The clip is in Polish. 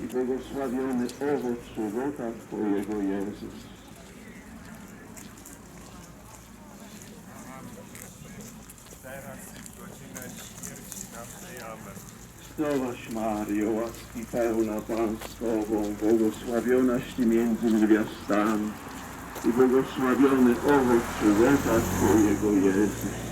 i błogosławiony owoc żywota Twojego Jezus. teraz i w godzinę śmierci naszej. Amen. Zdrowaś Mario, łaski pełna Pan z Tobą, błogosławionaś Ty między niewiastami i błogosławiony owoc żywota Twojego Jezus.